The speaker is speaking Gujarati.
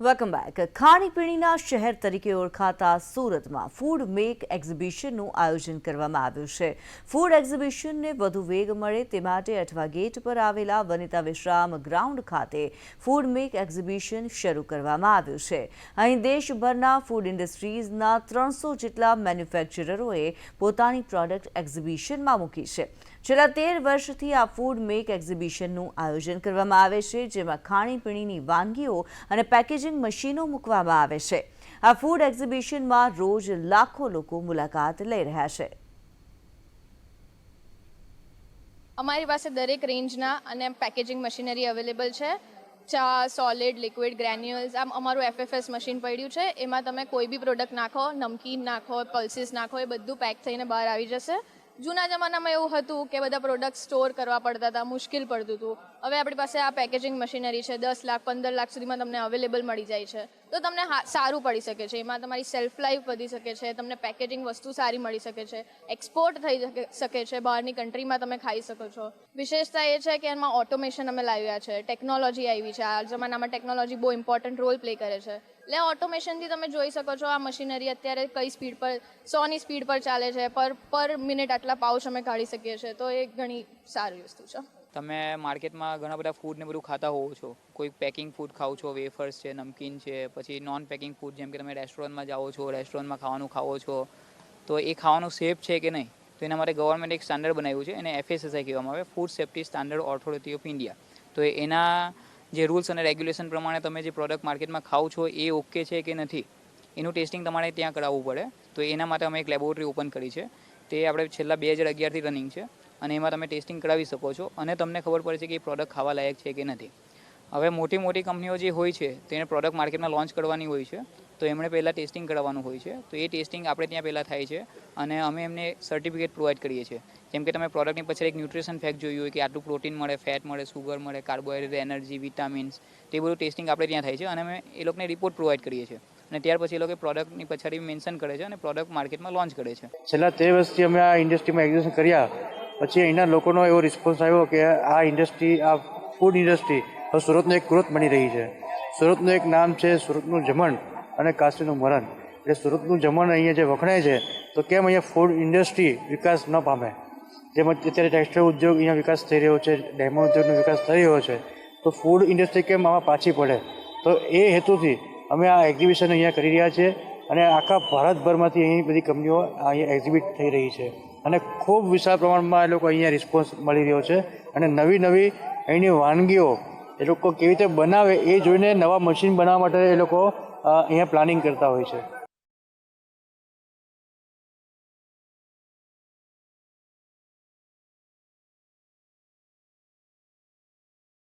વેલકમ બેક ખાણીપીણીના શહેર તરીકે ઓળખાતા સુરતમાં ફૂડ મેક એક્ઝિબિશનનું આયોજન કરવામાં આવ્યું છે. ફૂડ એક્ઝિબિશનને વધુ વેગ મળે તે માટે અઠવા ગેટ પર આવેલા વનિતા વિશ્રામ ગ્રાઉન્ડ ખાતે ફૂડ મેક એક્ઝિબિશન શરૂ કરવામાં આવ્યું છે. અહીં દેશભરના ફૂડ ઇન્ડસ્ટ્રીઝના ત્રણસો જેટલા મેન્યુફેક્ચરરોએ પોતાની પ્રોડક્ટ એક્ઝિબિશનમાં મૂકી છે. છેલ્લા તેર વર્ષથી આ ફૂડ મેક એક્ઝિબિશનનું આયોજન કરવામાં આવે છે, જેમાં ખાણીપીણીની વાનગીઓ અને પેકેજિંગ મશીનો મૂકવામાં આવે છે. આ ફૂડ એક્ઝિબિશનમાં રોજ લાખો લોકો મુલાકાત લઈ રહ્યા છે. અમારી પાસે દરેક રેન્જના અને પેકેજિંગ મશીનરી અવેલેબલ છે. ચા સોલિડ લિક્વિડ ગ્રેન્યુઅલ્સ આમ અમારું એફએફએસ મશીન પડ્યું છે. એમાં તમે કોઈ બી પ્રોડક્ટ નાખો, નમકીન નાખો પલ્સીસ નાખો, એ બધું પેક થઈને બહાર આવી જશે. જૂના જમાનામાં એવું હતું કે બધા પ્રોડક્ટ સ્ટોર કરવા પડતા હતા, મુશ્કેલ પડતું હતું. હવે આપણી પાસે આ પેકેજિંગ મશીનરી છે, દસ લાખ, પંદર લાખ સુધીમાં તમને અવેલેબલ મળી જાય છે. તો તમને સારું પડી શકે છે. એમાં તમારી સેલ્ફ લાઈફ વધી શકે છે, તમને પેકેજિંગ વસ્તુ સારી મળી શકે છે એક્સપોર્ટ થઈ શકે છે, બહારની કન્ટ્રીમાં તમે ખાઈ શકો છો. વિશેષતા એ છે કે એમાં ઓટોમેશન અમે લાવ્યા છે ટેકનોલોજી આવી છે. આ જમાનામાં ટેકનોલોજી બહુ ઇમ્પોર્ટન્ટ રોલ પ્લે કરે છે. એટલે ઓટોમેશનથી તમે જોઈ શકો છો આ મશીનરી અત્યારે કઈ સ્પીડ પર, સોની સ્પીડ પર ચાલે છે, પર પર મિનિટ આટલા પાઉચ અમે કાઢી શકીએ છીએ, તો એ ઘણી સારી વસ્તુ છે. તમે માર્કેટમાં ઘણા બધા ફૂડ ને બધું ખાતા હોવ છો. કોઈ પેકિંગ ફૂડ ખાઓ છો વેફર્સ છે, નમકીન છે, પછી નોન પેકિંગ ફૂડ જેમ કે તમે રેસ્ટોરન્ટમાં જાઓ છો રેસ્ટોરન્ટમાં ખાવાનું ખાઓ છો, તો એ ખાવાનું સેફ છે કે નહીં? તો એના માટે ગવર્મેન્ટ એક સ્ટાન્ડર્ડ બનાવ્યું છે, એને એફએસએસઆઈ કહેવામાં આવે food safety standard authority of India તો એના જે રૂલ્સ અને રેગ્યુલેશન પ્રમાણે તમે જે પ્રોડક્ટ માર્કેટમાં ખાઓ છો, એ ઓકે છે કે નથી? એનું ટેસ્ટિંગ તમારે ત્યાં કરાવવું પડે. તો એના માટે અમે એક લેબોરેટરી ઓપન કરી છે. તે આપણે છેલ્લા બે હજાર અગિયારથી રનિંગ છે અને એમાં તમે ટેસ્ટિંગ કરાવી શકો છો અને તમને ખબર પડે છે કે એ પ્રોડક્ટ ખાવા લાયક છે કે નથી. હવે મોટી મોટી કંપનીઓ જે હોય છે, તેને પ્રોડક્ટ માર્કેટમાં લોન્ચ કરવાની હોય છે. તો એમણે પહેલાં ટેસ્ટિંગ કરાવવાનું હોય છે. તો એ ટેસ્ટિંગ આપણે ત્યાં પહેલાં થાય છે અને અમે એમને સર્ટિફિકેટ પ્રોવાઈડ કરીએ છીએ. જેમ કે તમે પ્રોડક્ટની પછી એક ન્યુટ્રિશન ફેક્ટ જોયું હોય કે આટલું પ્રોટીન મળે ફેટ મળે સુગર મળે કાર્બોહાઈડ્રેટ એનર્જી વિટામિન્સ તે બધું ટેસ્ટિંગ આપણે ત્યાં થાય છે અને અમે એ લોકોને રિપોર્ટ પ્રોવાઈડ કરીએ છીએ. અને ત્યાર પછી એ લોકો પ્રોડક્ટની પછાડી મેન્શન કરે છે અને પ્રોડક્ટ માર્કેટમાં લોન્ચ કરે છે. છેલ્લા તેર વર્ષથી અમે આ ઇન્ડસ્ટ્રીમાં એક્ઝિબિશન કર્યા. પછી અહીંના લોકોનો એવો રિસ્પોન્સ આવ્યો કે આ ઇન્ડસ્ટ્રી આ ફૂડ ઇન્ડસ્ટ્રી હવે સુરતનો એક ગ્રોથ બની રહી છે. સુરતનું એક નામ છે સુરતનું જમણ. અને કાશીનું મરણ. એટલે સુરતનું જમણ અહીંયા જે વખણાય છે, તો કેમ અહીંયા ફૂડ ઇન્ડસ્ટ્રી વિકાસ ન પામે? જેમ અત્યારે ટેક્સટાઇલ ઉદ્યોગ અહીંયા વિકાસ થઈ રહ્યો છે, ડાયમંડ ઉદ્યોગનો વિકાસ થઈ રહ્યો છે, તો ફૂડ ઇન્ડસ્ટ્રી કેમ આમાં પાછી પડે? તો એ હેતુથી અમે આ એક્ઝિબિશન અહીંયા કરી રહ્યા છીએ અને આખા ભારતભરમાંથી અહીં બધી કંપનીઓ અહીંયા એક્ઝિબિટ થઈ રહી છે. અને ખૂબ વિશાળ પ્રમાણમાં એ લોકો અહીંયા રિસ્પોન્સ મળી રહ્યો છે અને નવી નવી અહીંની વાનગીઓ એ લોકો કેવી રીતે બનાવે એ જોઈને નવા મશીન બનાવવા માટે એ લોકો અહીંયા પ્લાનિંગ કરતા હોય છે.